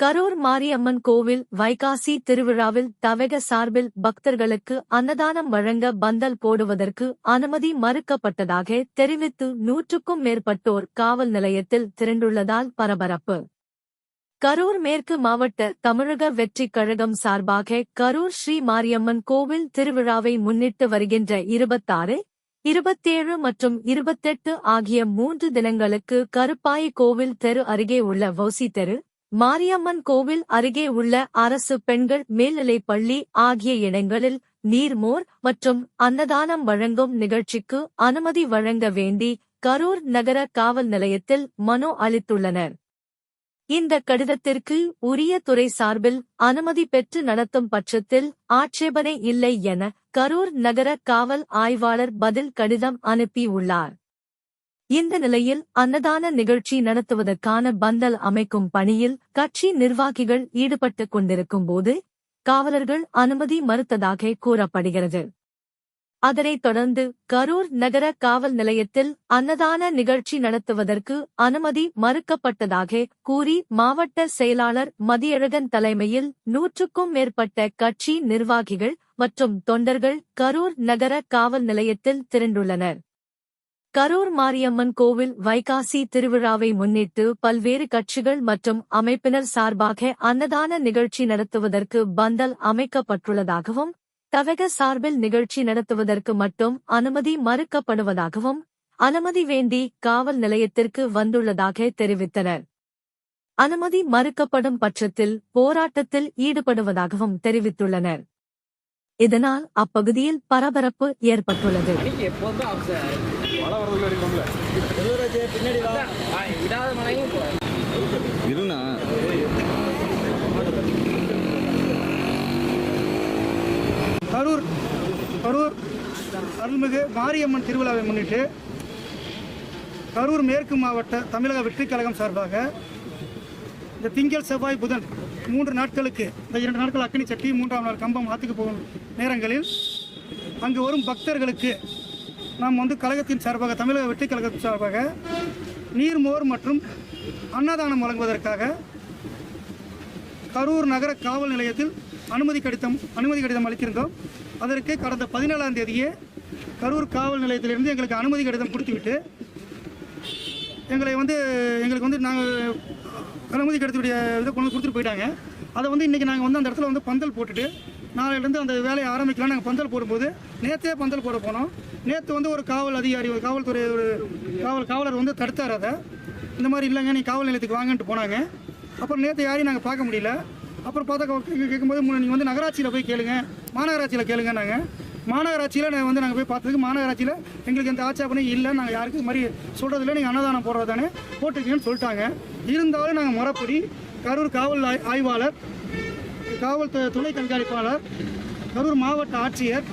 கரூர் மாரியம்மன் கோவில் வைகாசி திருவிழாவில் தவக சார்பில் பக்தர்களுக்கு அன்னதானம் வழங்க பந்தல் போடுவதற்கு அனுமதி மறுக்கப்பட்டதாக தெரிவித்து நூற்றுக்கும் மேற்பட்டோர் காவல் நிலையத்தில் திரண்டுள்ளதால் பரபரப்பு. கரூர் மேற்கு மாவட்ட தமிழக வெற்றிக் கழகம் சார்பாக கரூர் ஸ்ரீ மாரியம்மன் கோவில் திருவிழாவை முன்னிட்டு வருகின்ற இருபத்தாறு இருபத்தேழு மற்றும் இருபத்தெட்டு ஆகிய மூன்று தினங்களுக்கு கருப்பாய் கோவில் தெரு அருகே உள்ள வௌசி தெரு மாரியம்மன் கோவில் அருகே உள்ள அரசு பெண்கள் மேல்நிலைப் பள்ளி ஆகிய இடங்களில் நீர்மோர் மற்றும் அன்னதானம் வழங்கும் நிகழ்ச்சிக்கு அனுமதி வழங்க வேண்டி கரூர் நகர காவல் நிலையத்தில் மனு அளித்துள்ளனர். இந்த கடிதத்திற்கு உரிய துறை சார்பில் அனுமதி பெற்று நடத்தும் பட்சத்தில் ஆட்சேபனை இல்லை என கரூர் நகர காவல் ஆய்வாளர் பதில் கடிதம் அனுப்பியுள்ளார். இந்த நிலையில் அன்னதான நிகழ்ச்சி நடத்துவதற்கான பந்தல் அமைக்கும் பணியில் கட்சி நிர்வாகிகள் ஈடுபட்டுக் கொண்டிருக்கும் போது காவலர்கள் அனுமதி மறுத்ததாக கூறப்படுகிறது. அதனைத் தொடர்ந்து கரூர் நகர காவல் நிலையத்தில் அன்னதான நிகழ்ச்சி நடத்துவதற்கு அனுமதி மறுக்கப்பட்டதாக கூறி மாவட்ட செயலாளர் மதியழகன் தலைமையில் நூற்றுக்கும் மேற்பட்ட கட்சி நிர்வாகிகள் மற்றும் தொண்டர்கள் கரூர் நகர காவல் நிலையத்தில் திரண்டுள்ளனர். கரூர் மாரியம்மன் கோவில் வைகாசி திருவிழாவை முன்னிட்டு பல்வேறு கட்சிகள் மற்றும் அமைப்பினர் சார்பாக அன்னதான நிகழ்ச்சி நடத்துவதற்கு பந்தல் அமைக்கப்பட்டுள்ளதாகவும் தவக சார்பில் நிகழ்ச்சி நடத்துவதற்கு மட்டும் அனுமதி மறுக்கப்படுவதாகவும் அனுமதி வேண்டி காவல் நிலையத்திற்கு வந்துள்ளதாக தெரிவித்தனர். அனுமதி மறுக்கப்படும் பட்சத்தில் போராட்டத்தில் ஈடுபடுவதாகவும் தெரிவித்துள்ளனர். இதனால் அப்பகுதியில் பரபரப்பு ஏற்பட்டுள்ளது. மழை பின்னாடி மழையும் இருண்ணா. கரூர் கரூர் அருள்மிகு மாரியம்மன் திருவிழாவை முன்னிட்டு கரூர் மேற்கு மாவட்ட தமிழக வெற்றிக் கழகம் சார்பாக இந்த திங்கள் செவ்வாய் புதன் மூன்று நாட்களுக்கு இந்த இரண்டு நாட்கள் அக்கினி சட்டி மூன்றாம் நாள் கம்பம் ஆற்றுக்கு போகும் நேரங்களில் அங்கு வரும் பக்தர்களுக்கு நாம் வந்து கழகத்தின் சார்பாக தமிழக வெற்றி கழகத்தின் சார்பாக நீர்மோர் மற்றும் அன்னதானம் வழங்குவதற்காக கரூர் நகர காவல் நிலையத்தில் அனுமதி கடிதம் அனுமதி கடிதம் அளித்திருந்தோம். அதற்கு கடந்த பதினேழாம் தேதியே கரூர் காவல் நிலையத்திலிருந்து எங்களுக்கு அனுமதி கடிதம் கொடுத்துவிட்டு எங்களை வந்து எங்களுக்கு வந்து நாங்கள் அனுமதி கடிதத்துடைய இதை கொண்டு வந்து கொடுத்துட்டு போயிட்டாங்க. அதை வந்து இன்றைக்கி நாங்கள் வந்து அந்த இடத்துல வந்து பந்தல் போட்டுட்டு நாளையிலேருந்து அந்த வேலையை ஆரம்பிக்கலாம். நாங்கள் பந்தல் போடும்போது நேற்றே பந்தல் போட போனோம். நேற்று வந்து ஒரு காவல் அதிகாரி ஒரு காவல்துறை ஒரு காவல் காவலர் வந்து தடுத்தார் அதை. இந்த மாதிரி இல்லைங்க நீ காவல் நிலையத்துக்கு வாங்கன்ட்டு போனாங்க. அப்புறம் நேற்று யாரையும் நாங்கள் பார்க்க முடியல. அப்புறம் பார்த்தா கேட்கும்போது நீங்கள் வந்து நகராட்சியில் போய் கேளுங்க. மாநகராட்சியில் கேளுங்க நாங்கள் மாநகராட்சியில் நான் வந்து நாங்கள் போய் பார்த்ததுக்கு மாநகராட்சியில் எங்களுக்கு எந்த ஆட்சேபனையும் இல்லை. நாங்கள் யாருக்கும் இது மாதிரி சொல்கிறதில்ல நீங்கள் அன்னதானம் போடுறது தானே போட்டிருக்கீங்கன்னு சொல்லிட்டாங்க. இருந்தாலும் நாங்கள் முறைப்படி கரூர் காவல் ஆய்வாளர் காவல் துணை கண்காணிப்பாளர் கரூர் மாவட்ட ஆட்சியர்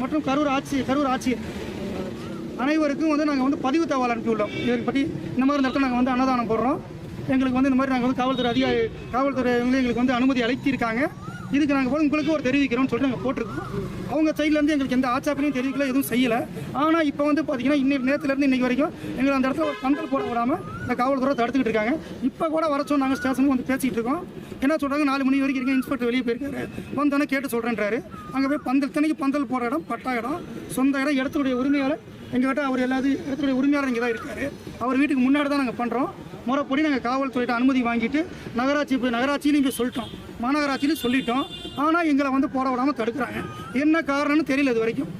மற்றும் கரூர் ஆட்சி கரூர் ஆட்சியர் அனைவருக்கும் வந்து நாங்கள் வந்து பதிவு தகவல் அனுப்பியுள்ளோம். இதை பற்றி இந்த மாதிரி இடத்துல நாங்கள் வந்து அன்னதானம் போடுறோம். எங்களுக்கு வந்து இந்த மாதிரி நாங்கள் வந்து காவல்துறை அதிகாரி காவல்துறை எங்களுக்கு வந்து அனுமதி அளித்திருக்காங்க. இதுக்கு நாங்கள் போய் உங்களுக்கு ஒரு தெரிவிக்கிறோம்னு சொல்லிட்டு நாங்கள் போட்டிருக்கோம். அவங்க சைட்லேருந்து எங்களுக்கு எந்த ஆட்சேபனையும் தெரிவிக்கல எதுவும் செய்யலை. ஆனால் இப்போ வந்து பார்த்தீங்கன்னா இன்னைக்கு நேரத்துலேருந்து இன்றைக்கி வரைக்கும் எங்களை அந்த இடத்துல ஒரு பந்தல் போட விடாமல் இந்த காவல்துறை தடுத்துக்கிட்டு இருக்காங்க. இப்போ கூட வர சொன்னாங்க ஸ்டேஷனுக்கு வந்து பேசிக்கிட்டு இருக்கோம். என்ன சொல்கிறாங்க நாலு மணி வரைக்கும் இருக்கீங்க இன்ஸ்பெக்டர் வெளியே போயிருக்காரு. வந்தோன்னே கேட்டு சொல்கிறேன்றாரு அங்கே போய் பந்தல் தனிக்கு பந்தல் போடுற இடம் பட்டா இடம் சொந்த இடம் இடத்துடைய உரிமையாளர். எங்ககிட்ட அவர் எல்லாத்து இடத்துடைய உரிமையாளர் இங்கே தான் இருக்கார். அவர் வீட்டுக்கு முன்னாடி தான் நாங்கள் பண்ணுறோம் முறைப்படி நாங்கள் காவல்துறையிட்ட அனுமதி வாங்கிட்டு நகராட்சி இப்போ நகராட்சியிலும் இங்கே சொல்லிட்டோம். மாநகராட்சியிலும் சொல்லிட்டோம். ஆனால் எங்களை வந்து போட விடாமல் தடுக்கிறாங்க. என்ன காரணம்னு தெரியல இது வரைக்கும்.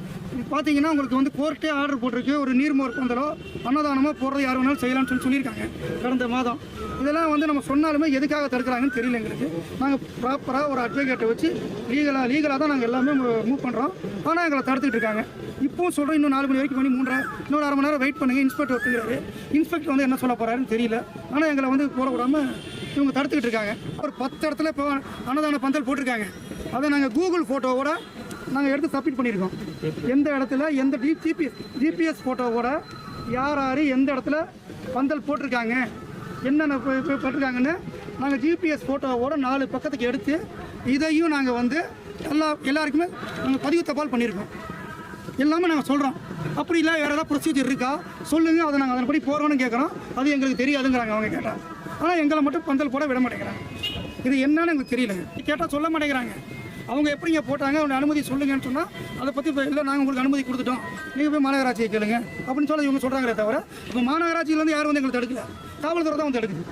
பார்த்தீங்கன்னா உங்களுக்கு வந்து கோர்ட்டே ஆர்டர் போட்டிருக்கு. ஒரு நீர்மோர் பந்தலோ அன்னதானமோ போடுறது யார் வேணாலும் செய்யலாம்னு சொல்லி சொல்லியிருக்காங்க கடந்த மாதம். இதெல்லாம் வந்து நம்ம சொன்னாலுமே எதுக்காக தடுக்கிறாங்கன்னு தெரியல எங்களுக்கு. நாங்கள் ப்ராப்பராக ஒரு அட்வொகேட்டை வச்சு லீகலாக லீகலாக தான் நாங்கள் எல்லாமே மூவ் பண்ணுறோம் ஆனால் எங்களை தடுத்துக்கிட்டு இருக்காங்க. இப்போவும் சொல்கிறோம் இன்னும் நாலு மணி வரைக்கும் மணி மூன்றரை இன்னொரு அரை மணி நேரம் வெயிட் பண்ணுங்கள் இன்ஸ்பெக்டர் ஒத்துக்கிறாரு. இன்ஸ்பெக்டர் வந்து என்ன சொல்ல போகிறாருன்னு தெரியல. ஆனால் எங்களை வந்து போட விடாமல் இவங்க தடுத்துக்கிட்டு இருக்காங்க. ஒரு பத்து இடத்துல இப்போ அன்னதான பந்தல் போட்டிருக்காங்க. அதை நாங்கள் கூகுள் ஃபோட்டோவோட நாங்கள் எடுத்து சப்மிட் பண்ணியிருக்கோம். எந்த இடத்துல எந்த டி ஜிபிஎஸ் ஜிபிஎஸ் ஃபோட்டோவோட யார் யார் எந்த இடத்துல பந்தல் போட்டிருக்காங்க என்னென்ன போட்டிருக்காங்கன்னு நாங்கள் ஜிபிஎஸ் ஃபோட்டோவோட நாலு பக்கத்துக்கு எடுத்து இதையும் நாங்கள் வந்து எல்லா எல்லாருக்குமே நாங்கள் பதிவு தபால் பண்ணியிருக்கோம். எல்லாமே நாங்கள் சொல்கிறோம் அப்படி இல்லை வேறு ஏதாவது ப்ரொசீஜர் இருக்கா? சொல்லுங்கள் அதை நாங்கள் அதன்படி போகிறோன்னு கேட்குறோம் அது எங்களுக்கு தெரியாதுங்கிறாங்க அவங்க கேட்டால் ஆனால் எங்களை மட்டும் பந்தல் போட விட மாட்டேங்கிறாங்க. இது என்னன்னு எங்களுக்கு தெரியலங்க. கேட்டால் சொல்ல மாட்டேங்கிறாங்க. அவங்க எப்படிங்க போட்டாங்க? அவங்க அனுமதி சொல்லுங்கன்னு சொன்னால் அதை பற்றி இப்போ இல்லை நாங்கள் உங்களுக்கு அனுமதி கொடுத்துட்டோம். நீங்கள் போய் மாநகராட்சியை கேளுங்க. அப்படின்னு சொல்லி இவங்க சொல்கிறாங்களே தவிர இப்போ மாநகராட்சியிலேருந்து யாரும் வந்து எங்களுக்கு தடுக்கல. காவல்துறை தான் வந்து தடுக்குது.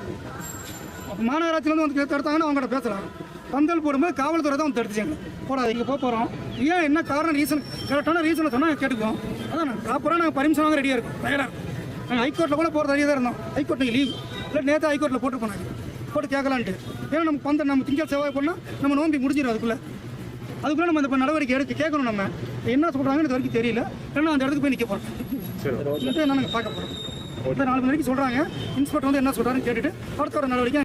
அப்போ மாநகராட்சியிலேருந்து வந்து தடுத்தாங்கன்னா அவங்கள்ட்ட பேசலாம். பந்தல் போடும்போது காவல்துறை தான் வந்து தடுத்துச்சாங்க போடாதீங்க போக போகிறோம் ஏன் என்ன காரணம் ரீசன் கரெக்டான ரீசனை சொன்னால் கேட்டுக்குவோம். அதான் நாங்கள் ப்ராப்பராக நாங்கள் பர்மிஷன் வாங்க ரெடியாக இருக்கோம் தயாராக நாங்கள் ஹைகோர்ட்டில் கூட போகிறது ரெடியாக தான் இருந்தோம். ஹைகோர்ட் நீங்கள் லீவ் இல்லை நேற்று ஹைகோர்ட்டில் போட்டு போனாங்க. போட்டு கேட்கலான்ட்டு. ஏன்னா நம்ம பந்தல் நம்ம திங்கள் செவ்வாய் பண்ணால் நம்ம நோம்பி முடிஞ்சிடும் அதுக்குள்ளே. அதுக்குள்ளே நம்ம இந்த நடவடிக்கை எடுத்து கேட்கணும் நம்ம. என்ன சொல்கிறாங்கன்னு இது வரைக்கும் தெரியல. ஏன்னா அந்த இடத்துக்கு போய் நிற்க போகிறோம் சரி என்ன நாங்கள் பார்க்க போகிறோம் நாலு மணி வரைக்கும் சொல்கிறாங்க இன்ஸ்பெக்டர் வந்து என்ன சொல்கிறாருன்னு கேட்டுட்டு அடுத்த ஒரு நடவடிக்கை